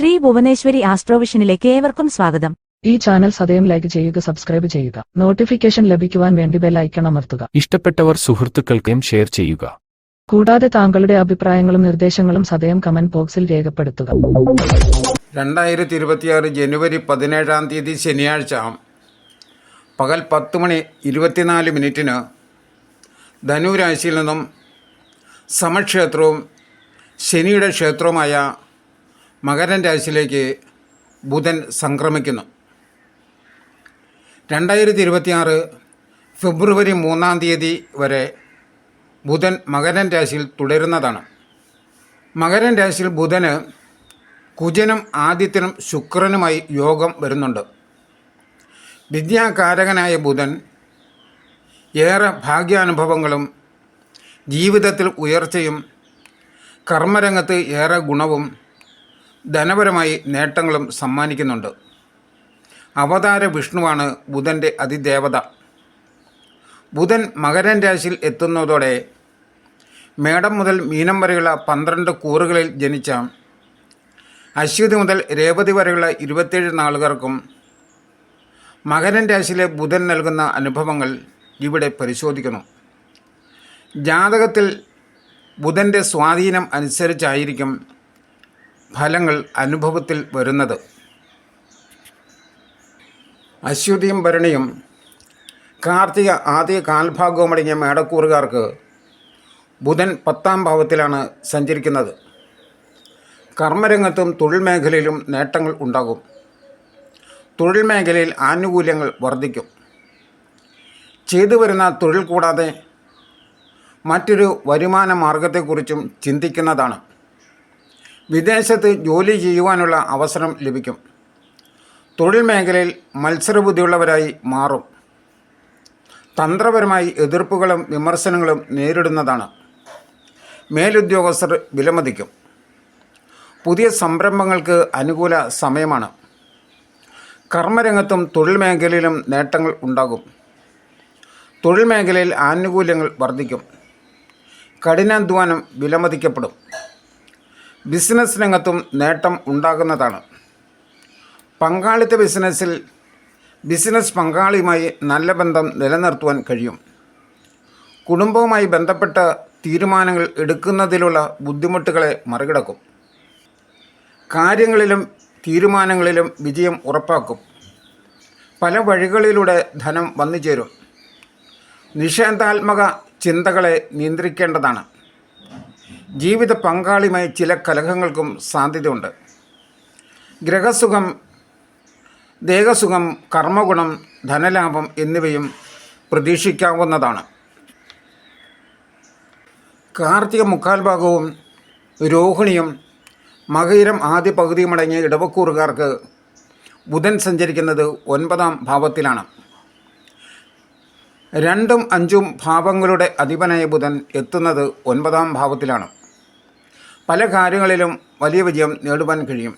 ശ്രീ ഭുവനേശ്വരി ആസ്ട്രോവിഷനിലേക്ക് ഏവർക്കും സ്വാഗതം. ഈ ചാനൽ സദയം ലൈക്ക് ചെയ്യുക സബ്സ്ക്രൈബ് ചെയ്യുക. നോട്ടിഫിക്കേഷൻ ലഭിക്കുവാൻ വേണ്ടി ബെൽ ഐക്കൺ അമർത്തുക. ഇഷ്ടപ്പെട്ടവർ സുഹൃത്തുക്കൾക്കും ഷെയർ ചെയ്യുക. കൂടാതെ താങ്കളുടെ അഭിപ്രായങ്ങളും നിർദ്ദേശങ്ങളും സദയം കമന്റ് ബോക്സിൽ രേഖപ്പെടുത്തുക. രണ്ടായിരത്തി ഇരുപത്തിയാറ് ജനുവരി പതിനേഴാം തീയതി ശനിയാഴ്ച പകൽ പത്ത് മണി ഇരുപത്തിനാല് മിനിറ്റിന് ധനുരാശിയിൽ നിന്നും സമക്ഷേത്രവും ശനിയുടെ ക്ഷേത്രവുമായ മകരൻ രാശിയിലേക്ക് ബുധൻ സംക്രമിക്കുന്നു. രണ്ടായിരത്തി ഇരുപത്തിയാറ് ഫെബ്രുവരി മൂന്നാം തീയതി വരെ ബുധൻ മകരൻ രാശിയിൽ തുടരുന്നതാണ്. മകരൻ രാശിയിൽ ബുധന് കുജനും ആദിത്യനും ശുക്രനുമായി യോഗം വരുന്നുണ്ട്. വിദ്യാകാരകനായ ബുധൻ ഏറെ ഭാഗ്യാനുഭവങ്ങളും ജീവിതത്തിൽ ഉയർച്ചയും കർമ്മരംഗത്ത് ഏറെ ഗുണവും ധനപരമായി നേട്ടങ്ങളും സമ്മാനിക്കുന്നുണ്ട്. അവതാര വിഷ്ണുവാണ് ബുധന്റെ അതിദേവത. ബുധൻ മകരൻ രാശിയിൽ എത്തുന്നതോടെ മേടം മുതൽ മീനം വരെയുള്ള പന്ത്രണ്ട് കൂറുകളിൽ ജനിച്ച അശ്വതി മുതൽ രേവതി വരെയുള്ള ഇരുപത്തേഴ് നാളുകാർക്കും മകരൻ രാശിയിലെ ബുധൻ നൽകുന്ന അനുഭവങ്ങൾ ഇവിടെ പരിശോധിക്കുന്നു. ജാതകത്തിൽ ബുധന്റെ സ്വാധീനം അനുസരിച്ചായിരിക്കും ഫലങ്ങൾ അനുഭവത്തിൽ വരുന്നത്. അശ്വതിയും ഭരണിയും കാർത്തിക ആദ്യ കാൽഭാഗവും അടങ്ങിയ മേടക്കൂറുകാർക്ക് ബുധൻ പത്താം ഭാവത്തിലാണ് സഞ്ചരിക്കുന്നത്. കർമ്മരംഗത്തും തൊഴിൽ മേഖലയിലും നേട്ടങ്ങൾ ഉണ്ടാകും. തൊഴിൽ മേഖലയിൽ ആനുകൂല്യങ്ങൾ വർദ്ധിക്കും. ചെയ്തു വരുന്ന തൊഴിൽ കൂടാതെ മറ്റൊരു വരുമാന മാർഗത്തെക്കുറിച്ചും ചിന്തിക്കുന്നതാണ്. വിദേശത്ത് ജോലി ചെയ്യുവാനുള്ള അവസരം ലഭിക്കും. തൊഴിൽ മേഖലയിൽ മത്സരബുദ്ധിയുള്ളവരായി മാറും. തന്ത്രപരമായി എതിർപ്പുകളും വിമർശനങ്ങളും നേരിടുന്നതാണ്. മേലുദ്യോഗസ്ഥർ വിലമതിക്കും. പുതിയ സംരംഭങ്ങൾക്ക് അനുകൂല സമയമാണ്. കർമ്മരംഗത്തും തൊഴിൽ മേഖലയിലും നേട്ടങ്ങൾ ഉണ്ടാകും. തൊഴിൽ മേഖലയിൽ ആനുകൂല്യങ്ങൾ വർദ്ധിക്കും. കഠിനാധ്വാനം വിലമതിക്കപ്പെടും. ബിസിനസ് രംഗത്തും നേട്ടം ഉണ്ടാകുന്നതാണ്. പങ്കാളിത്ത ബിസിനസ്സിൽ ബിസിനസ് പങ്കാളിയുമായി നല്ല ബന്ധം നിലനിർത്തുവാൻ കഴിയും. കുടുംബവുമായി ബന്ധപ്പെട്ട തീരുമാനങ്ങൾ എടുക്കുന്നതിലുള്ള ബുദ്ധിമുട്ടുകളെ മറികടക്കും. കാര്യങ്ങളിലും തീരുമാനങ്ങളിലും വിജയം ഉറപ്പാക്കും. പല വഴികളിലൂടെ ധനം വന്നു ചേരും നിഷേധാത്മക ചിന്തകളെ നിയന്ത്രിക്കേണ്ടതാണ്. ജീവിത പങ്കാളിയുമായി ചില കലഹങ്ങൾക്കും സാധ്യതയുണ്ട്. ഗ്രഹസുഖം ദേഹസുഖം കർമ്മഗുണം ധനലാഭം എന്നിവയും പ്രതീക്ഷിക്കാവുന്നതാണ്. കാർത്തിക മുക്കാൽ ഭാഗവും രോഹിണിയും മകയിരം ആദ്യ പകുതിയുമടങ്ങിയ ഇടവക്കൂറുകാർക്ക് ബുധൻ സഞ്ചരിക്കുന്നത് ഒൻപതാം ഭാവത്തിലാണ്. രണ്ടും അഞ്ചും ഭാവങ്ങളുടെ അധിപനായ ബുധൻ എത്തുന്നത് ഒൻപതാം ഭാവത്തിലാണ്. പല കാര്യങ്ങളിലും വലിയ വിജയം നേടുവാൻ കഴിയും.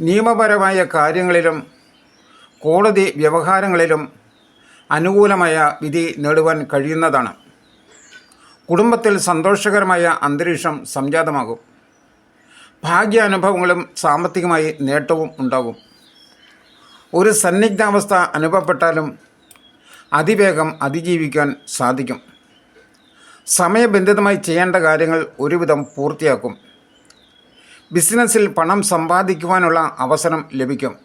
നിയമപരമായ കാര്യങ്ങളിലും കോടതി വ്യവഹാരങ്ങളിലും അനുകൂലമായ വിധി നേടുവാൻ കഴിയുന്നതാണ്. കുടുംബത്തിൽ സന്തോഷകരമായ അന്തരീക്ഷം സംജാതമാകും. ഭാഗ്യാനുഭവങ്ങളും സാമ്പത്തികമായി നേട്ടവും ഉണ്ടാകും. ഒരു സന്നിഗ്ധാവസ്ഥ അനുഭവപ്പെട്ടാലും അതിവേഗം അതിജീവിക്കാൻ സാധിക്കും. സമയബന്ധിതമായി ചെയ്യേണ്ട കാര്യങ്ങൾ ഒരുവിധം പൂർത്തിയാക്കും. ബിസിനസ്സിൽ പണം സമ്പാദിക്കുവാനുള്ള അവസരം ലഭിക്കും.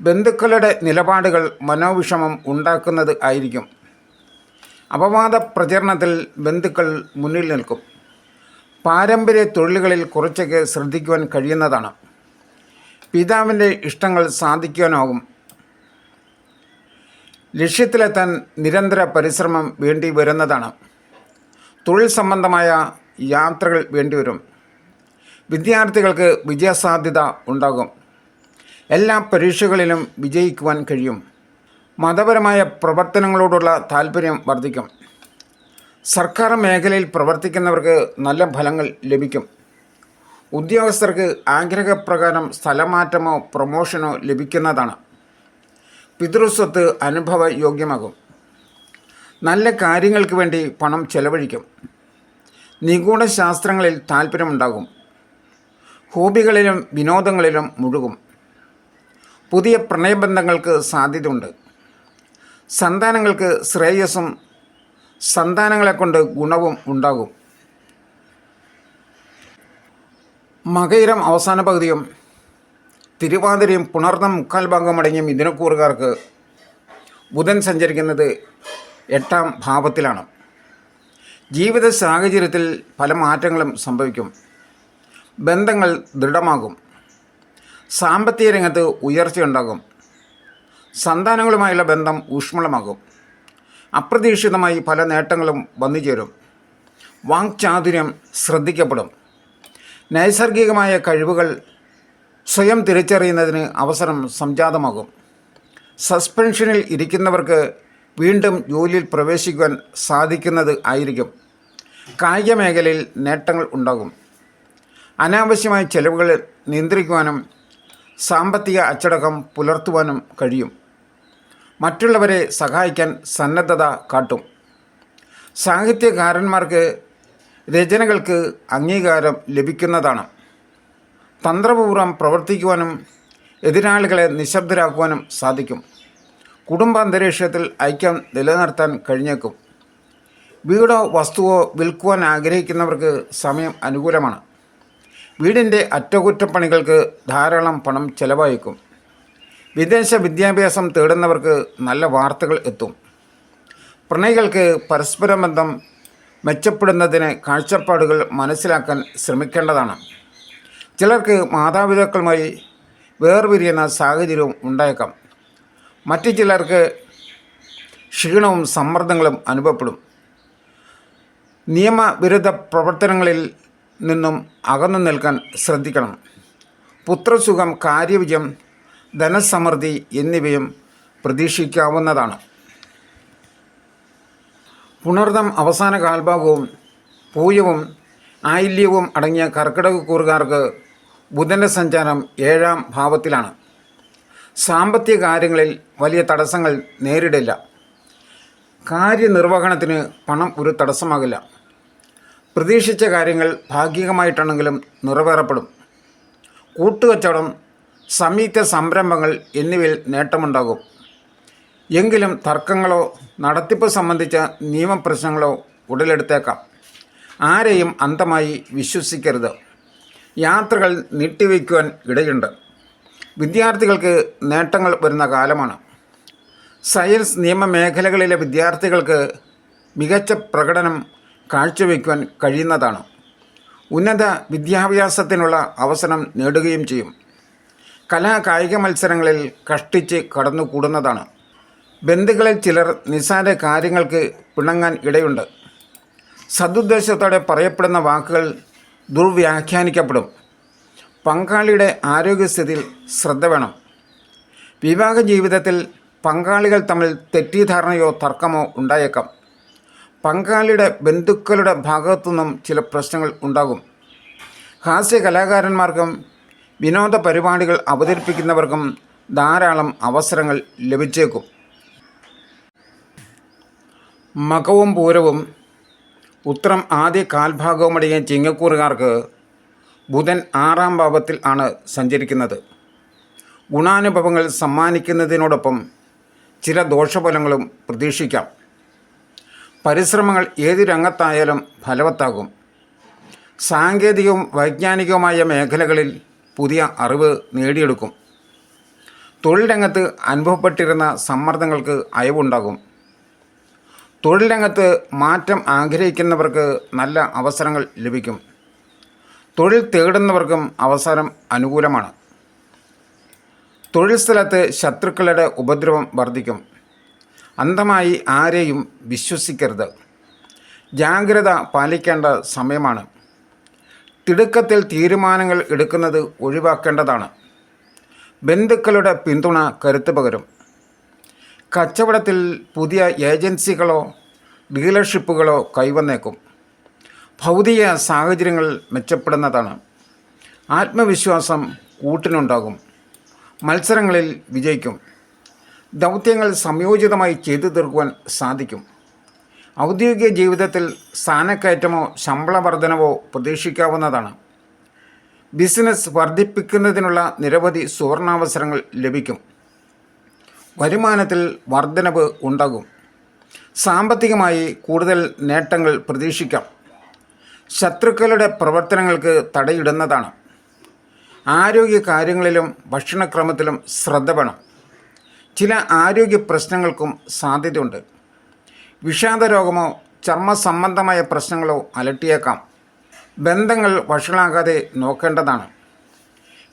ബന്ധുക്കളുടെ നിലപാടുകൾ മനോവിഷമം ഉണ്ടാക്കുന്നത് ആയിരിക്കും. അപവാദ പ്രചരണത്തിൽ ബന്ധുക്കൾ മുന്നിൽ നിൽക്കും. പാരമ്പര്യ തൊഴിലുകളിൽ കുറച്ചൊക്കെ ശ്രദ്ധിക്കുവാൻ കഴിയുന്നതാണ്. പിതാവിന്റെ ഇഷ്ടങ്ങൾ സാധിക്കുവാനാകും. ലക്ഷ്യത്തിലെത്താൻ നിരന്തര പരിശ്രമം വേണ്ടി വരുന്നതാണ്. തൊഴിൽ സംബന്ധമായ യാത്രകൾ വേണ്ടിവരും. വിദ്യാർത്ഥികൾക്ക് വിജയസാധ്യത ഉണ്ടാകും. എല്ലാ പരീക്ഷകളിലും വിജയിക്കുവാൻ കഴിയും. മതപരമായ പ്രവർത്തനങ്ങളോടുള്ള താല്പര്യം വർദ്ധിക്കും. സർക്കാർ മേഖലയിൽ പ്രവർത്തിക്കുന്നവർക്ക് നല്ല ഫലങ്ങൾ ലഭിക്കും. ഉദ്യോഗസ്ഥർക്ക് ആഗ്രഹപ്രകാരം സ്ഥലമാറ്റമോ പ്രൊമോഷനോ ലഭിക്കുന്നതാണ്. പിതൃസ്വത്ത് അനുഭവ യോഗ്യമാകും നല്ല കാര്യങ്ങൾക്ക് വേണ്ടി പണം ചെലവഴിക്കും. നിഗൂഢ ശാസ്ത്രങ്ങളിൽ താല്പര്യമുണ്ടാകും. ഹോബികളിലും വിനോദങ്ങളിലും മുഴുകും. പുതിയ പ്രണയബന്ധങ്ങൾക്ക് സാധ്യതയുണ്ട്. സന്താനങ്ങൾക്ക് ശ്രേയസ്സും സന്താനങ്ങളെ കൊണ്ട് ഗുണവും ഉണ്ടാകും. മകയിരം അവസാന പകുതിയും തിരുവാതിരയും പുണർന്നം മുക്കാൽ ഭാഗം അടങ്ങിയ മിഥുനക്കൂറുകാർക്ക് ബുധൻ സഞ്ചരിക്കുന്നത് എട്ടാം ഭാവത്തിലാണ്. ജീവിത സാഹചര്യത്തിൽ പല മാറ്റങ്ങളും സംഭവിക്കും. ബന്ധങ്ങൾ ദൃഢമാകും. സാമ്പത്തിക രംഗത്ത് ഉയർച്ചയുണ്ടാകും സന്താനങ്ങളുമായുള്ള ബന്ധം ഊഷ്മളമാകും. അപ്രതീക്ഷിതമായി പല നേട്ടങ്ങളും വന്നു ചേരും വാങ്ചാതുര്യം ശ്രദ്ധിക്കപ്പെടും. നൈസർഗികമായ കഴിവുകൾ സ്വയം തിരിച്ചറിയുന്നതിന് അവസരം സംജാതമാകും. സസ്പെൻഷനിൽ ഇരിക്കുന്നവർക്ക് വീണ്ടും ജോലിയിൽ പ്രവേശിക്കുവാൻ സാധിക്കുന്നത് ആയിരിക്കും. കായിക മേഖലയിൽ നേട്ടങ്ങൾ ഉണ്ടാകും. അനാവശ്യമായ ചെലവുകൾ നിയന്ത്രിക്കുവാനും സാമ്പത്തിക അച്ചടക്കം പുലർത്തുവാനും കഴിയും. മറ്റുള്ളവരെ സഹായിക്കാൻ സന്നദ്ധത കാട്ടും. സാഹിത്യകാരന്മാർക്ക് രചനകൾക്ക് അംഗീകാരം ലഭിക്കുന്നതാണ്. തന്ത്രപൂർവം പ്രവർത്തിക്കുവാനും എതിരാളികളെ നിശബ്ദരാക്കുവാനും സാധിക്കും. കുടുംബ അന്തരീക്ഷത്തിൽ ഐക്യം നിലനിർത്താൻ കഴിഞ്ഞേക്കും. വീടോ വസ്തുവോ വിൽക്കുവാൻ ആഗ്രഹിക്കുന്നവർക്ക് സമയം അനുകൂലമാണ്. വീടിന്റെ അറ്റകുറ്റപ്പണികൾക്ക് ധാരാളം പണം ചെലവഴിക്കും. വിദേശ വിദ്യാഭ്യാസം തേടുന്നവർക്ക് നല്ല വാർത്തകൾ എത്തും. പ്രണയികൾക്ക് പരസ്പര ബന്ധം മെച്ചപ്പെടുന്നതിന് കാഴ്ചപ്പാടുകൾ മനസ്സിലാക്കാൻ ശ്രമിക്കേണ്ടതാണ്. ചിലർക്ക് മാതാപിതാക്കളുമായി വേർപിരിയുന്ന സാഹചര്യവും ഉണ്ടായേക്കാം. മറ്റു ചിലർക്ക് ക്ഷീണവും സമ്മർദ്ദങ്ങളും അനുഭവപ്പെടും. നിയമവിരുദ്ധ പ്രവർത്തനങ്ങളിൽ നിന്നും അകന്നു നിൽക്കാൻ ശ്രദ്ധിക്കണം. പുത്രസുഖം കാര്യവിജയം ധനസമൃദ്ധി എന്നിവയും പ്രതീക്ഷിക്കാവുന്നതാണ്. പുണർദം അവസാന കാൽഭാഗവും പൂയവും ആയില്യവും അടങ്ങിയ കർക്കിടക കൂറുകാർക്ക് ബുധന്റെ സഞ്ചാരം ഏഴാം ഭാവത്തിലാണ്. സാമ്പത്തിക കാര്യങ്ങളിൽ വലിയ തടസ്സങ്ങൾ നേരിടില്ല. കാര്യനിർവഹണത്തിന് പണം ഒരു തടസ്സമാകില്ല. പ്രതീക്ഷിച്ച കാര്യങ്ങൾ ഭാഗികമായിട്ടാണെങ്കിലും നിറവേറപ്പെടും. കൂട്ടുകച്ചവടം സംയുക്ത സംരംഭങ്ങൾ എന്നിവയിൽ നേട്ടമുണ്ടാകും. എങ്കിലും തർക്കങ്ങളോ നടത്തിപ്പ് സംബന്ധിച്ച നിയമപ്രശ്നങ്ങളോ ഉടലെടുത്തേക്കാം. ആരെയും അന്തമായി വിശ്വസിക്കരുത്. യാത്രകൾ നീട്ടിവയ്ക്കുവാൻ ഇടയുണ്ട്. വിദ്യാർത്ഥികൾക്ക് നേട്ടങ്ങൾ വരുന്ന കാലമാണ്. സയൻസ് നിയമ മേഖലകളിലെ വിദ്യാർത്ഥികൾക്ക് മികച്ച പ്രകടനം കാഴ്ചവെക്കുവാൻ കഴിയുന്നതാണ്. ഉന്നത വിദ്യാഭ്യാസത്തിനുള്ള അവസരം നേടുകയും ചെയ്യും. കലാ കായിക മത്സരങ്ങളിൽ കഷ്ടിച്ച് കടന്നുകൂടുന്നതാണ്. ബന്ധുക്കളിൽ ചിലർ നിസ്സാര കാര്യങ്ങൾക്ക് പിണങ്ങാൻ ഇടയുണ്ട്. സതുദ്ദേശത്തോടെ പറയപ്പെടുന്ന വാക്കുകൾ ദുർവ്യാഖ്യാനിക്കപ്പെടും. പങ്കാളിയുടെ ആരോഗ്യസ്ഥിതിയിൽ ശ്രദ്ധ വേണം. വിവാഹ ജീവിതത്തിൽ പങ്കാളികൾ തമ്മിൽ തെറ്റിദ്ധാരണയോ തർക്കമോ ഉണ്ടായേക്കാം. പങ്കാളിയുടെ ബന്ധുക്കളുടെ ഭാഗത്തുനിന്നും ചില പ്രശ്നങ്ങൾ ഉണ്ടാകും. ഹാസ്യ കലാകാരന്മാർക്കും വിനോദ പരിപാടികൾ അവതരിപ്പിക്കുന്നവർക്കും ധാരാളം അവസരങ്ങൾ ലഭിച്ചേക്കും. മകവും പൂരവും ഉത്തരം ആദ്യ കാൽഭാഗവുമടങ്ങിയ ചിങ്ങക്കൂറുകാർക്ക് ബുധൻ ആറാം ഭാവത്തിൽ ആണ് സഞ്ചരിക്കുന്നത്. ഗുണാനുഭവങ്ങൾ സമ്മാനിക്കുന്നതിനോടൊപ്പം ചില ദോഷഫലങ്ങളും പ്രതീക്ഷിക്കാം. പരിശ്രമങ്ങൾ ഏത് രംഗത്തായാലും ഫലവത്താകും. സാങ്കേതികവും വൈജ്ഞാനികവുമായ മേഖലകളിൽ പുതിയ അറിവ് നേടിയെടുക്കും. തൊഴിൽ രംഗത്ത് അനുഭവപ്പെട്ടിരുന്ന സമ്മർദ്ദങ്ങൾക്ക് അയവുണ്ടാകും. തൊഴിൽ രംഗത്ത് മാറ്റം ആഗ്രഹിക്കുന്നവർക്ക് നല്ല അവസരങ്ങൾ ലഭിക്കും. തൊഴിൽ തേടുന്നവർക്കും അവസരം അനുകൂലമാണ്. തൊഴിൽ സ്ഥലത്ത് ശത്രുക്കളുടെ ഉപദ്രവം വർദ്ധിക്കും. അന്ധമായി ആരെയും വിശ്വസിക്കരുത്. ജാഗ്രത പാലിക്കേണ്ട സമയമാണ്. തിടുക്കത്തിൽ തീരുമാനങ്ങൾ എടുക്കുന്നത് ഒഴിവാക്കേണ്ടതാണ്. ബന്ധുക്കളുടെ പിന്തുണ കരുത്ത് പകരും. കച്ചവടത്തിൽ പുതിയ ഏജൻസികളോ ഡീലർഷിപ്പുകളോ കൈവന്നേക്കും. ഭൗതിക സാഹചര്യങ്ങൾ മെച്ചപ്പെടുന്നതാണ്. ആത്മവിശ്വാസം കൂട്ടിനുണ്ടാകും. മത്സരങ്ങളിൽ വിജയിക്കും. ദൗത്യങ്ങൾ സംയോജിതമായി ചെയ്തു തീർക്കുവാൻ സാധിക്കും. ഔദ്യോഗിക ജീവിതത്തിൽ സ്ഥാനക്കയറ്റമോ ശമ്പള വർധനവോ പ്രതീക്ഷിക്കാവുന്നതാണ്. ബിസിനസ് വർദ്ധിപ്പിക്കുന്നതിനുള്ള നിരവധി സുവർണാവസരങ്ങൾ ലഭിക്കും. വരുമാനത്തിൽ വർധനവ് ഉണ്ടാകും. സാമ്പത്തികമായി കൂടുതൽ നേട്ടങ്ങൾ പ്രതീക്ഷിക്കാം. ശത്രുക്കളുടെ പ്രവർത്തനങ്ങൾക്ക് തടയിടുന്നതാണ്. ആരോഗ്യ കാര്യങ്ങളിലും ഭക്ഷണക്രമത്തിലും ശ്രദ്ധ വേണം. ചില ആരോഗ്യ പ്രശ്നങ്ങൾക്കും സാധ്യതയുണ്ട്. വിഷാദ രോഗമോ ചർമ്മ സംബന്ധമായ പ്രശ്നങ്ങളോ അലട്ടിയേക്കാം. ബന്ധങ്ങൾ വഷളാകാതെ നോക്കേണ്ടതാണ്.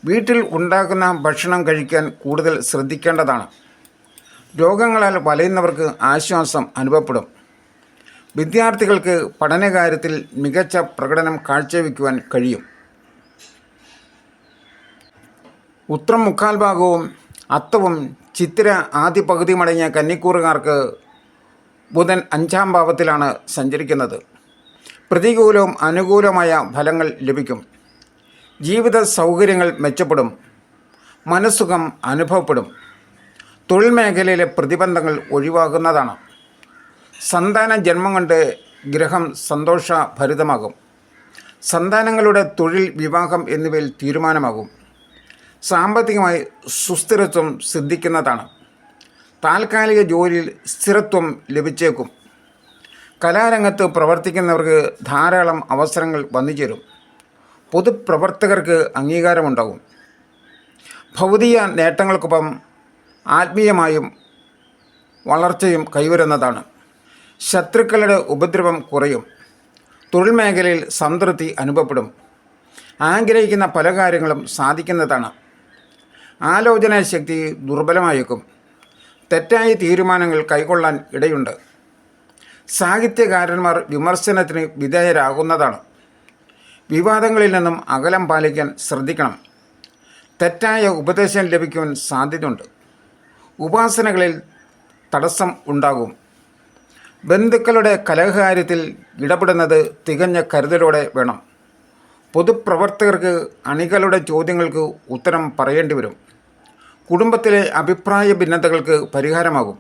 വീട്ടിൽ ഉണ്ടാക്കുന്ന ഭക്ഷണം കഴിക്കാൻ കൂടുതൽ ശ്രദ്ധിക്കേണ്ടതാണ്. രോഗങ്ങളാൽ വലയുന്നവർക്ക് ആശ്വാസം അനുഭവപ്പെടും. വിദ്യാർത്ഥികൾക്ക് പഠനകാര്യത്തിൽ മികച്ച പ്രകടനം കാഴ്ചവെക്കുവാൻ കഴിയും. ഉത്രം മുക്കാൽ ഭാഗവും അത്തവും ചിത്തിര ആദ്യ പകുതിയുമടങ്ങിയ കന്നിക്കൂറുകാർക്ക് ബുധൻ അഞ്ചാം ഭാവത്തിലാണ് സഞ്ചരിക്കുന്നത്. പ്രതികൂലവും അനുകൂലമായ ഫലങ്ങൾ ലഭിക്കും. ജീവിത സൗകര്യങ്ങൾ മെച്ചപ്പെടും. മനസ്സുഖം അനുഭവപ്പെടും. തൊഴിൽ മേഖലയിലെ പ്രതിബന്ധങ്ങൾ ഒഴിവാകുന്നതാണ്. സന്താന ജന്മം കൊണ്ട് ഗ്രഹം സന്തോഷഭരിതമാകും. സന്താനങ്ങളുടെ തൊഴിൽ വിവാഹം എന്നിവയിൽ തീരുമാനമാകും. സാമ്പത്തികമായി സുസ്ഥിരത്വം സിദ്ധിക്കുന്നതാണ്. താൽക്കാലിക ജോലിയിൽ സ്ഥിരത്വം ലഭിച്ചേക്കും. കലാരംഗത്ത് പ്രവർത്തിക്കുന്നവർക്ക് ധാരാളം അവസരങ്ങൾ വന്നുചേരും. പൊതുപ്രവർത്തകർക്ക് അംഗീകാരമുണ്ടാകും. ഭൗതിക നേട്ടങ്ങൾക്കൊപ്പം ആത്മീയമായും വളർച്ചയും കൈവരുന്നതാണ്. ശത്രുക്കളുടെ ഉപദ്രവം കുറയും. തൊഴിൽ മേഖലയിൽ സംതൃപ്തി അനുഭവപ്പെടും. ആഗ്രഹിക്കുന്ന പല കാര്യങ്ങളും സാധിക്കുന്നതാണ്. ആലോചനാ ശക്തി ദുർബലമായേക്കും. തെറ്റായ തീരുമാനങ്ങൾ കൈക്കൊള്ളാൻ ഇടയുണ്ട്. സാഹിത്യകാരന്മാർ വിമർശനത്തിന് വിധേയരാകുന്നതാണ്. വിവാദങ്ങളിൽ നിന്നും അകലം പാലിക്കാൻ ശ്രദ്ധിക്കണം. തെറ്റായ ഉപദേശം ലഭിക്കുവാൻ സാധ്യതയുണ്ട്. ഉപാസനകളിൽ തടസ്സം ഉണ്ടാകും. ബന്ധുക്കളുടെ കലഹകാര്യത്തിൽ ഇടപെടുന്നത് തികഞ്ഞ കരുതലോടെ വേണം. പൊതുപ്രവർത്തകർക്ക് അണികളുടെ ചോദ്യങ്ങൾക്ക് ഉത്തരം പറയേണ്ടി വരും. കുടുംബത്തിലെ അഭിപ്രായ ഭിന്നതകൾക്ക് പരിഹാരമാകും.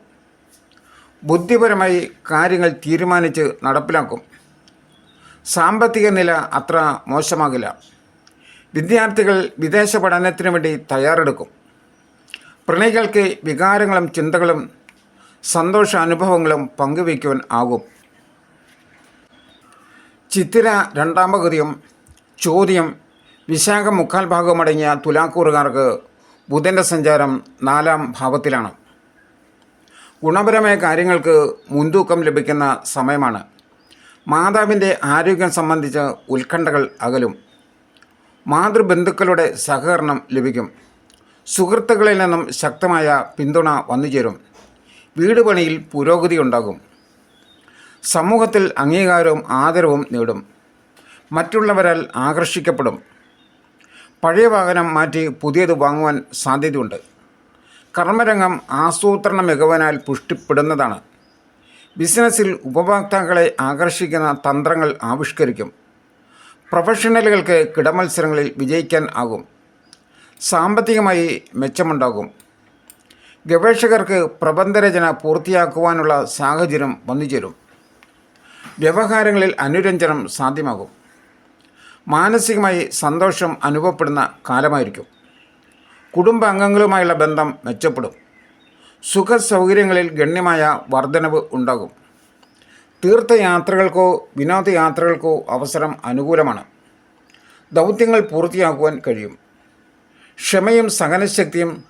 ബുദ്ധിപരമായി കാര്യങ്ങൾ തീരുമാനിച്ച് നടപ്പിലാക്കും. സാമ്പത്തിക നില അത്ര മോശമാകില്ല. വിദ്യാർത്ഥികൾ വിദേശ പഠനത്തിന് വേണ്ടി തയ്യാറെടുക്കും. പ്രണയികൾക്ക് വികാരങ്ങളും ചിന്തകളും സന്തോഷ അനുഭവങ്ങളും പങ്കുവയ്ക്കുവാൻ ആകും. ചിത്തിര രണ്ടാം പകുതിയും ചോദ്യം വിശാഖ മുക്കാൽ ഭാഗമടങ്ങിയ തുലാക്കൂറുകാർക്ക് ബുധന്റെ സഞ്ചാരം നാലാം ഭാവത്തിലാണ്. ഗുണപരമായ കാര്യങ്ങൾക്ക് മുൻതൂക്കം ലഭിക്കുന്ന സമയമാണ്. മാതാവിന്റെ ആരോഗ്യം സംബന്ധിച്ച ഉത്കണ്ഠകൾ അകലും. മാതൃബന്ധുക്കളുടെ സഹകരണം ലഭിക്കും. സുഹൃത്തുക്കളിൽ നിന്നും ശക്തമായ പിന്തുണ വന്നുചേരും. വീട് പണിയിൽ പുരോഗതി ഉണ്ടാകും. സമൂഹത്തിൽ അംഗീകാരവും ആദരവും നേടും. മറ്റുള്ളവരാൽ ആകർഷിക്കപ്പെടും. പഴയ വാഹനം മാറ്റി പുതിയത് വാങ്ങുവാൻ സാധ്യതയുണ്ട്. കർമ്മരംഗം ആസൂത്രണ മികവനാൽ പുഷ്ടിപ്പെടുന്നതാണ്. ബിസിനസ്സിൽ ഉപഭോക്താക്കളെ ആകർഷിക്കുന്ന തന്ത്രങ്ങൾ ആവിഷ്കരിക്കും. പ്രൊഫഷണലുകൾക്ക് കിടമത്സരങ്ങളിൽ വിജയിക്കാൻ ആകും. സാമ്പത്തികമായി മെച്ചമുണ്ടാകും. ഗവേഷകർക്ക് പ്രബന്ധരചന പൂർത്തിയാക്കുവാനുള്ള സാഹചര്യം വന്നുചേരും. വ്യവഹാരങ്ങളിൽ അനുരഞ്ജനം സാധ്യമാകും. മാനസികമായി സന്തോഷം അനുഭവപ്പെടുന്ന കാലമായിരിക്കും. കുടുംബാംഗങ്ങളുമായുള്ള ബന്ധം മെച്ചപ്പെടും. സുഖ സൗകര്യങ്ങളിൽ ഗണ്യമായ വർധനവ് ഉണ്ടാകും. തീർത്ഥയാത്രകൾക്കോ വിനോദയാത്രകൾക്കോ അവസരം അനുകൂലമാണ്. ദൗത്യങ്ങൾ പൂർത്തിയാക്കുവാൻ കഴിയും. ക്ഷമയും സഹനശക്തിയും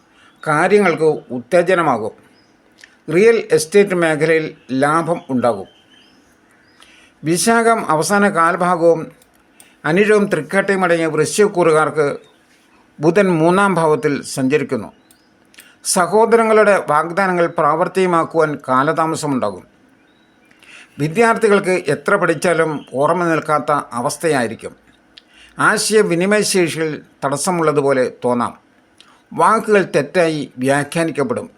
കാര്യങ്ങൾക്ക് ഉത്തേജനമാകും. റിയൽ എസ്റ്റേറ്റ് മേഖലയിൽ ലാഭം ഉണ്ടാകും. വിശാഖം അവസാന കാൽഭാഗവും അനിഴവും തൃക്കാട്ടയും അടങ്ങിയ വൃശ്യക്കൂറുകാർക്ക് ബുധൻ മൂന്നാം ഭാവത്തിൽ സഞ്ചരിക്കുന്നു. സഹോദരങ്ങളുടെ വാഗ്ദാനങ്ങൾ പ്രാവർത്തികമാക്കുവാൻ കാലതാമസമുണ്ടാകും. വിദ്യാർത്ഥികൾക്ക് എത്ര പഠിച്ചാലും ഓർമ്മ നിൽക്കാത്ത അവസ്ഥയായിരിക്കും. ആശയവിനിമയശേഷിയിൽ തടസ്സമുള്ളതുപോലെ തോന്നാം. വാക്കുകൾ തെറ്റായി വ്യാഖ്യാനിക്കപ്പെടും.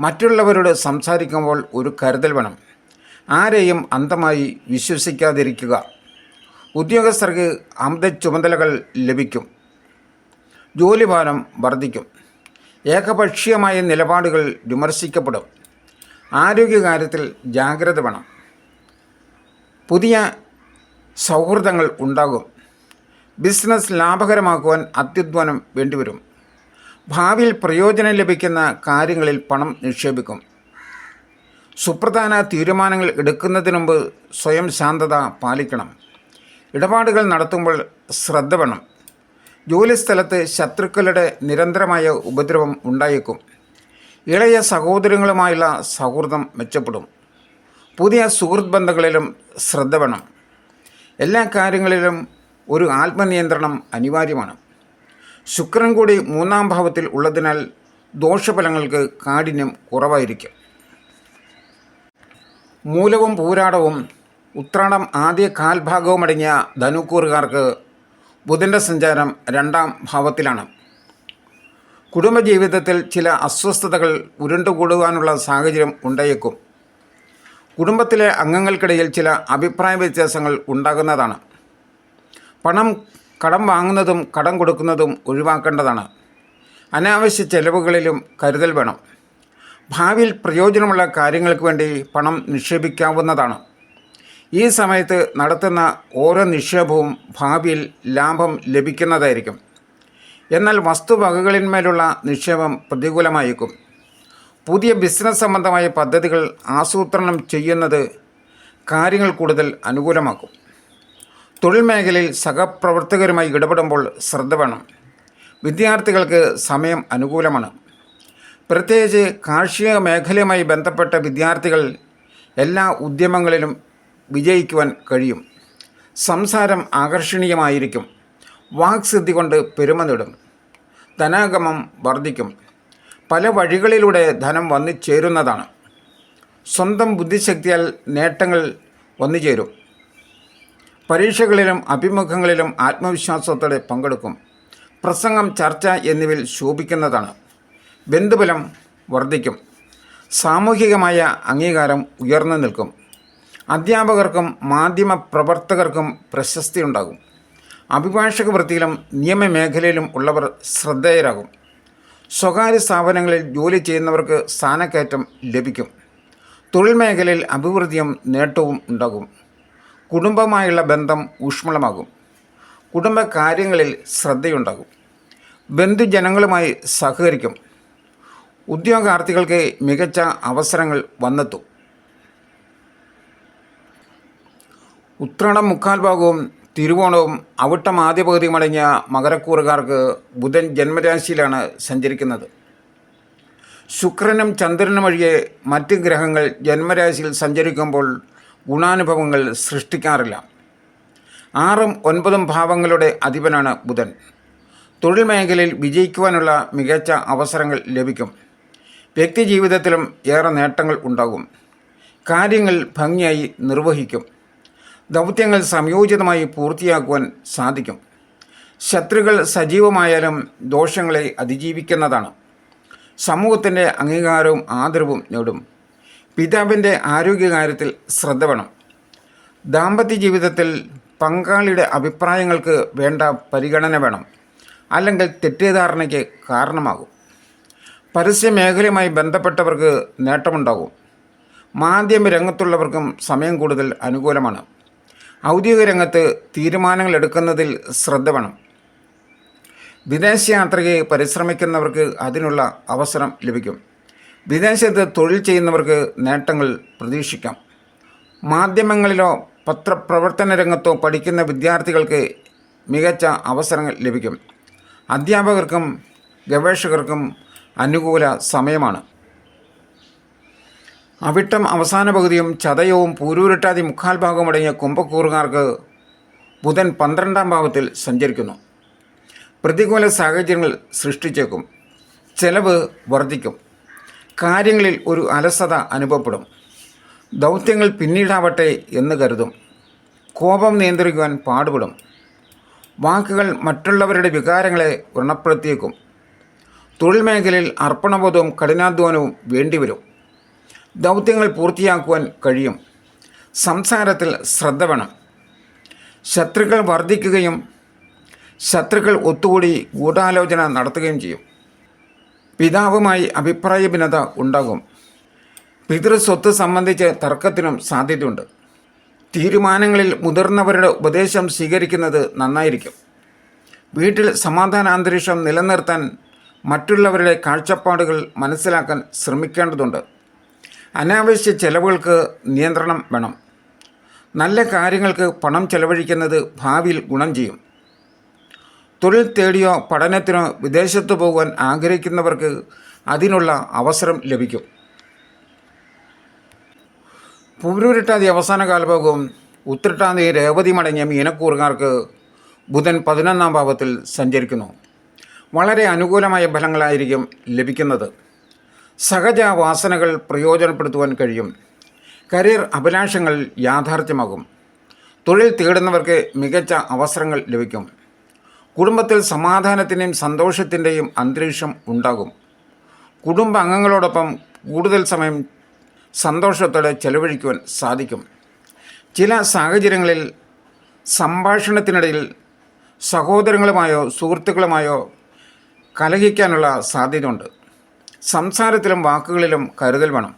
മറ്റുള്ളവരോട് സംസാരിക്കുമ്പോൾ ഒരു കരുതൽ വേണം. ആരെയും അന്ധമായി വിശ്വസിക്കാതിരിക്കുക. ഉദ്യോഗസ്ഥർക്ക് അമിത ചുമതലകൾ ലഭിക്കും. ജോലിഭാരം വർദ്ധിക്കും. ഏകപക്ഷീയമായ നിലപാടുകൾ വിമർശിക്കപ്പെടും. ആരോഗ്യകാര്യത്തിൽ ജാഗ്രത വേണം. പുതിയ സൗഹൃദങ്ങൾ ഉണ്ടാകും. ബിസിനസ് ലാഭകരമാക്കുവാൻ അത്യുധ്വാനം വേണ്ടിവരും. ഭാവിയിൽ പ്രയോജനം ലഭിക്കുന്ന കാര്യങ്ങളിൽ പണം നിക്ഷേപിക്കും. സുപ്രധാന തീരുമാനങ്ങൾ എടുക്കുന്നതിന് മുമ്പ് സ്വയം ശാന്തത പാലിക്കണം. ഇടപാടുകൾ നടത്തുമ്പോൾ ശ്രദ്ധ വേണം. ജോലിസ്ഥലത്ത് ശത്രുക്കളുടെ നിരന്തരമായ ഉപദ്രവം ഉണ്ടായേക്കും. ഇളയ സഹോദരങ്ങളുമായുള്ള സൗഹൃദം മെച്ചപ്പെടും. പുതിയ സുഹൃത്ത് ബന്ധങ്ങളിലും ശ്രദ്ധ വേണം. എല്ലാ കാര്യങ്ങളിലും ഒരു ആത്മനിയന്ത്രണം അനിവാര്യമാണ്. ശുക്രൻ കൂടി മൂന്നാം ഭാവത്തിൽ ഉള്ളതിനാൽ ദോഷഫലങ്ങൾക്ക് കാഠിന്യം കുറവായിരിക്കും. മൂലവും പൂരാടവും ഉത്രാടം ആദ്യ കാൽഭാഗവും അടങ്ങിയ ധനുക്കൂറുകാർക്ക് ബുധന്റെ സഞ്ചാരം രണ്ടാം ഭാവത്തിലാണ്. കുടുംബജീവിതത്തിൽ ചില അസ്വസ്ഥതകൾ ഉരുണ്ടുകൂടുവാനുള്ള സാഹചര്യം ഉണ്ടായേക്കും. കുടുംബത്തിലെ അംഗങ്ങൾക്കിടയിൽ ചില അഭിപ്രായ വ്യത്യാസങ്ങൾ ഉണ്ടാകുന്നതാണ്. പണം കടം വാങ്ങുന്നതും കടം കൊടുക്കുന്നതും ഒഴിവാക്കേണ്ടതാണ്. അനാവശ്യ ചെലവുകളിലും കരുതൽ വേണം. ഭാവിയിൽ പ്രയോജനമുള്ള കാര്യങ്ങൾക്ക് വേണ്ടി പണം നിക്ഷേപിക്കാവുന്നതാണ്. ഈ സമയത്ത് നടത്തുന്ന ഓരോ നിക്ഷേപവും ഭാവിയിൽ ലാഭം ലഭിക്കുന്നതായിരിക്കും. എന്നാൽ വസ്തുവകകളിന്മേലുള്ള നിക്ഷേപം പ്രതികൂലമായേക്കും. പുതിയ ബിസിനസ് സംബന്ധമായ പദ്ധതികൾ ആസൂത്രണം ചെയ്യുന്നത് കാര്യങ്ങൾ കൂടുതൽ അനുകൂലമാക്കും. തൊഴിൽ മേഖലയിൽ സഹപ്രവർത്തകരുമായി ഇടപെടുമ്പോൾ ശ്രദ്ധ വേണം. വിദ്യാർത്ഥികൾക്ക് സമയം അനുകൂലമാണ്. പ്രത്യേകിച്ച് കാർഷിക മേഖലയുമായി ബന്ധപ്പെട്ട വിദ്യാർത്ഥികൾ എല്ലാ ഉദ്യമങ്ങളിലും വിജയിക്കുവാൻ കഴിയും. സംസാരം ആകർഷണീയമായിരിക്കും. വാക്സിദ്ധി കൊണ്ട് പെരുമ നേടും. ധനാഗമം വർദ്ധിക്കും. പല വഴികളിലൂടെ ധനം വന്നു ചേരുന്നതാണ്. സ്വന്തം ബുദ്ധിശക്തിയാൽ നേട്ടങ്ങൾ വന്നു ചേരും. പരീക്ഷകളിലും അഭിമുഖങ്ങളിലും ആത്മവിശ്വാസത്തോടെ പങ്കെടുക്കും. പ്രസംഗം ചർച്ച എന്നിവയിൽ ശോഭിക്കുന്നതാണ്. ബന്ധുബലം വർദ്ധിക്കും. സാമൂഹികമായ അംഗീകാരം ഉയർന്നു നിൽക്കും. അധ്യാപകർക്കും മാധ്യമ പ്രവർത്തകർക്കും പ്രശസ്തിയുണ്ടാകും അഭിഭാഷക വൃത്തിയിലും നിയമമേഖലയിലും ഉള്ളവർ ശ്രദ്ധേയരാകും. സ്വകാര്യ സ്ഥാപനങ്ങളിൽ ജോലി ചെയ്യുന്നവർക്ക് സ്ഥാനക്കയറ്റം ലഭിക്കും. തൊഴിൽ മേഖലയിൽ അഭിവൃദ്ധിയും നേട്ടവും ഉണ്ടാകും. കുടുംബമായുള്ള ബന്ധം ഊഷ്മളമാകും. കുടുംബകാര്യങ്ങളിൽ ശ്രദ്ധയുണ്ടാകും. ബന്ധുജനങ്ങളുമായി സഹകരിക്കും. ഉദ്യോഗാർത്ഥികൾക്ക് മികച്ച അവസരങ്ങൾ വന്നെത്തും. ഉത്രാടം മുക്കാൽ ഭാഗവും തിരുവോണവും അവിട്ടം ആദ്യ പകുതിയും അടങ്ങിയ മകരക്കൂറുകാർക്ക് ബുധൻ ജന്മരാശിയിലാണ് സഞ്ചരിക്കുന്നത്. ശുക്രനും ചന്ദ്രനും വഴിയെ മറ്റ് ഗ്രഹങ്ങൾ ജന്മരാശിയിൽ സഞ്ചരിക്കുമ്പോൾ ഗുണാനുഭവങ്ങൾ സൃഷ്ടിക്കാറില്ല. ആറും ഒൻപതും ഭാവങ്ങളുടെ അധിപനാണ് ബുധൻ. തൊഴിൽ മേഖലയിൽ വിജയിക്കുവാനുള്ള മികച്ച അവസരങ്ങൾ ലഭിക്കും. വ്യക്തി ജീവിതത്തിലും ഏറെ നേട്ടങ്ങൾ ഉണ്ടാകും. കാര്യങ്ങൾ ഭംഗിയായി നിർവഹിക്കും. ദൗത്യങ്ങൾ സംയോജിതമായി പൂർത്തിയാക്കുവാൻ സാധിക്കും. ശത്രുക്കൾ സജീവമായാലും ദോഷങ്ങളെ അതിജീവിക്കുന്നതാണ്. സമൂഹത്തിന്റെ അംഗീകാരവും ആദരവും നേടും. പിതാവിന്റെ ആരോഗ്യകാര്യത്തിൽ ശ്രദ്ധ വേണം. ദാമ്പത്യ ജീവിതത്തിൽ പങ്കാളിയുടെ അഭിപ്രായങ്ങൾക്ക് വേണ്ട പരിഗണന വേണം. അല്ലെങ്കിൽ തെറ്റിദ്ധാരണയ്ക്ക് കാരണമാകും. പരസ്യ മേഖലയുമായി ബന്ധപ്പെട്ടവർക്ക് നേട്ടമുണ്ടാകും. മാധ്യമ രംഗത്തുള്ളവർക്കും സമയം കൂടുതൽ അനുകൂലമാണ്. ഔദ്യോഗിക രംഗത്ത് തീരുമാനങ്ങൾ എടുക്കുന്നതിൽ ശ്രദ്ധ വേണം. വിദേശയാത്രയ്ക്ക് പരിശ്രമിക്കുന്നവർക്ക് അതിനുള്ള അവസരം ലഭിക്കും. വിദേശത്ത് തൊഴിൽ ചെയ്യുന്നവർക്ക് നേട്ടങ്ങൾ പ്രതീക്ഷിക്കാം. മാധ്യമങ്ങളിലോ പത്രപ്രവർത്തന രംഗത്തോ പഠിക്കുന്ന വിദ്യാർത്ഥികൾക്ക് മികച്ച അവസരങ്ങൾ ലഭിക്കും. അധ്യാപകർക്കും ഗവേഷകർക്കും അനുകൂല സമയമാണ്. അവിട്ടം അവസാന പകുതിയും ചതയവും പൂരൂരിട്ടാതി മുക്കാൽ ഭാഗവും അടങ്ങിയ കുംഭക്കൂറുകാർക്ക് ബുധൻ പന്ത്രണ്ടാം ഭാവത്തിൽ സഞ്ചരിക്കുന്നു. പ്രതികൂല സാഹചര്യങ്ങൾ സൃഷ്ടിച്ചേക്കും. ചെലവ് വർദ്ധിക്കും. കാര്യങ്ങളിൽ ഒരു അലസത അനുഭവപ്പെടും. ദൗത്യങ്ങൾ പിന്നീടാവട്ടെ എന്ന് കരുതും. കോപം നിയന്ത്രിക്കുവാൻ പാടുപെടും. വാക്കുകൾ മറ്റുള്ളവരുടെ വികാരങ്ങളെ വ്രണപ്പെടുത്തിയേക്കും. തൊഴിൽ മേഖലയിൽ അർപ്പണബോധവും കഠിനാധ്വാനവും വേണ്ടിവരും. ദൗത്യങ്ങൾ പൂർത്തിയാക്കുവാൻ കഴിയും. സംസാരത്തിൽ ശ്രദ്ധ വേണം. ശത്രുക്കൾ വർദ്ധിക്കുകയും ശത്രുക്കൾ ഒത്തുകൂടി ഗൂഢാലോചന നടത്തുകയും ചെയ്യും. പിതാവുമായി അഭിപ്രായ ഭിന്നത ഉണ്ടാകും. പിതൃസ്വത്ത് സംബന്ധിച്ച് തർക്കത്തിനും സാധ്യതയുണ്ട്. തീരുമാനങ്ങളിൽ മുതിർന്നവരുടെ ഉപദേശം സ്വീകരിക്കുന്നത് നന്നായിരിക്കും. വീട്ടിൽ സമാധാന അന്തരീക്ഷം നിലനിർത്താൻ മറ്റുള്ളവരുടെ കാഴ്ചപ്പാടുകൾ മനസ്സിലാക്കാൻ ശ്രമിക്കേണ്ടതുണ്ട്. അനാവശ്യ ചെലവുകൾക്ക് നിയന്ത്രണം വേണം. നല്ല കാര്യങ്ങൾക്ക് പണം ചെലവഴിക്കുന്നത് ഭാവിയിൽ ഗുണം ചെയ്യും. തൊഴിൽ തേടിയോ പഠനത്തിനോ വിദേശത്ത് പോകാൻ ആഗ്രഹിക്കുന്നവർക്ക് അതിനുള്ള അവസരം ലഭിക്കും. പൂരൂരിട്ടാതി അവസാന കാലഭാഗവും ഉത്രട്ടാതി രേവതി മടങ്ങിയ മീനക്കൂറുകാർക്ക് ബുധൻ പതിനൊന്നാം ഭാവത്തിൽ സഞ്ചരിക്കുന്നു. വളരെ അനുകൂലമായ ഫലങ്ങളായിരിക്കും ലഭിക്കുന്നത്. സഹജ വാസനകൾ പ്രയോജനപ്പെടുത്തുവാൻ കഴിയും. കരിയർ അഭിലാഷങ്ങൾ യാഥാർത്ഥ്യമാകും. തൊഴിൽ തേടുന്നവർക്ക് മികച്ച അവസരങ്ങൾ ലഭിക്കും. കുടുംബത്തിൽ സമാധാനത്തിന്റെയും സന്തോഷത്തിന്റെയും അന്തരീക്ഷം ഉണ്ടാകും. കുടുംബ അംഗങ്ങളോടൊപ്പം കൂടുതൽ സമയം സന്തോഷത്തോടെ ചെലവഴിക്കുവാൻ സാധിക്കും. ചില സാഹചര്യങ്ങളിൽ സംഭാഷണത്തിനിടയിൽ സഹോദരങ്ങളുമായോ സുഹൃത്തുക്കളുമായോ കലഹിക്കാനുള്ള സാധ്യതയുണ്ട്. സംസാരത്തിലും വാക്കുകളിലും കരുതൽ വേണം.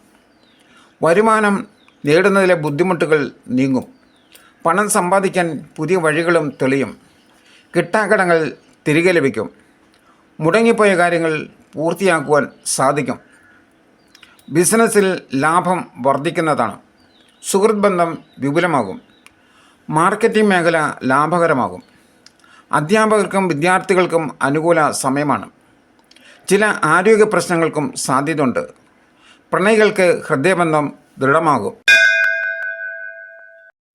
വരുമാനം നേടുന്നതിലെ ബുദ്ധിമുട്ടുകൾ നീങ്ങും. പണം സമ്പാദിക്കാൻ പുതിയ വഴികളും തെളിയും. കിട്ടാക്കടങ്ങൾ തിരികെ ലഭിക്കും. മുടങ്ങിപ്പോയ കാര്യങ്ങൾ പൂർത്തിയാക്കുവാൻ സാധിക്കും. ബിസിനസ്സിൽ ലാഭം വർദ്ധിക്കുന്നതാണ്. സുഹൃത്ത് ബന്ധം വിപുലമാകും. മാർക്കറ്റിംഗ് മേഖല ലാഭകരമാകും. അധ്യാപകർക്കും വിദ്യാർത്ഥികൾക്കും അനുകൂല സമയമാണ്. ചില ആരോഗ്യ പ്രശ്നങ്ങൾക്കും സാധ്യതയുണ്ട്. പ്രണയികൾക്ക് ഹൃദയബന്ധം ദൃഢമാകും.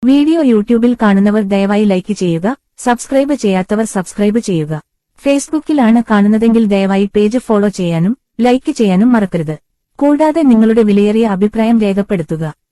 വീഡിയോ യൂട്യൂബിൽ കാണുന്നവർ ദയവായി ലൈക്ക് ചെയ്യുക സബ്സ്ക്രൈബ് ചെയ്യാത്തവർ സബ്സ്ക്രൈബ് ചെയ്യുക. ഫേസ്ബുക്കിലാണ് കാണുന്നതെങ്കിൽ ദയവായി പേജ് ഫോളോ ചെയ്യാനും ലൈക്ക് ചെയ്യാനും മറക്കരുത്. കൂടാതെ നിങ്ങളുടെ വിലയേറിയ അഭിപ്രായം രേഖപ്പെടുത്തുക.